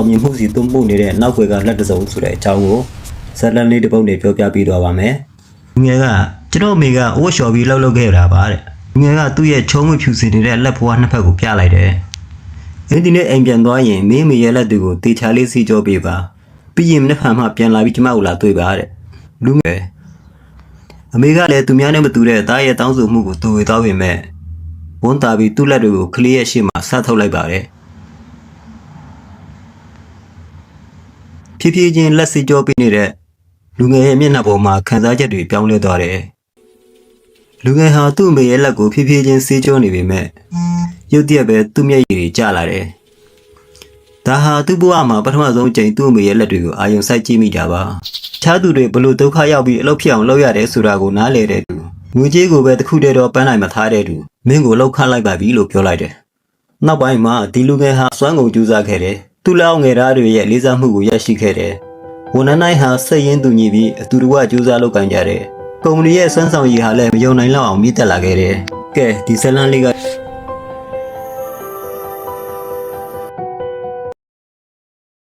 အောင်မြင်မှုစီသွင်းပို့နေတဲ့နောက်ွယ်ကလက်တစုံဆိုတဲ့အကြောင်းကိုဇက်လန်လေးတစ်ပုဒ်နဲ့ပြောပြပေးသွားပါမယ်။ငယ်ကကျွန်တော်အမေကအိုးလျှော်ပြီးလှုပ်လှုပ်ခဲ့တာပါတဲ့။ငယ်ကသူ့ရဲ့ချုံးမဖြူစင်နေတဲ့လက်ဖွားနှစ်ဖက်ကိုပြလိုက်တယ်။အင်းဒီနေ့အိမ်ပြန်သွားရင်မင်းမေရဲ့လက်တွေကိုတေချာလေးစီကြောပေးပါ။ပြီးရင်နှစ်ဖက်မှပြန်လာပြီးကျမကိုလာတွေ့ပါတဲ့။လူငယ်အမေကလည်းသူများနဲ့မတူတဲ့သားရဲ့တောင်းဆိုမှုကိုတူဝေသွားပေမဲ့ဝန်တာပြီးသူ့လက်တွေကိုကလေးရဲ့ရှေ့မှာဆတ်ထုတ်လိုက်ပါတယ်။ ဖြည်းဖြည်းချင်းလက်စီကြောပေးနေတဲ့လူငယ်ရဲ့မျက်နှာပေါ်မှာခံစားချက်တွေပြောင်းလဲသွားတယ်။လူငယ်ဟာသူ့အမေရဲ့လက်ကိုဖြည်းဖြည်းချင်းဆေးကြောနေပေမဲ့ရုတ်တရက်ပဲသူ့မျက်ရည်တွေကျလာတယ်။ဒါဟာသူ့ဘဝမှာပထမဆုံးအကြိမ်သူ့အမေရဲ့လက်တွေကိုအာရုံစိုက်ကြည့်မိကြပါ။ခြားသူတွေဘလို့ဒုက္ခရောက်ပြီးအလုပ်ဖြစ်အောင်လုပ်ရတယ်ဆိုတာကိုနားလည်တဲ့သူငွေကြေးကိုပဲတစ်ခုတည်းတော့ပန်းနိုင်မထားတဲ့သူမင်းကိုလောက်ခလိုက်ပါပြီလို့ပြောလိုက်တယ်။နောက်ပိုင်းမှာဒီလူငယ်ဟာစွမ်းကုန်ကြိုးစားခဲ့တယ်။ သူ့လောက်ငယ်သားတွေရဲ့လေးစားမှုကိုရရှိခဲ့တယ်။ဝန်ထမ်းတိုင်းဟာစိတ်ရင်းသူညီပြီးအတူတကွကြိုးစားလုပ်ကိုင်ကြတယ်။ကုမ္ပဏီရဲ့စွမ်းဆောင်ရည်ဟာလည်းမယုံနိုင်လောက်အောင်မြင့်တက်လာခဲ့တယ်။ကဲဒီဇလန်လေးက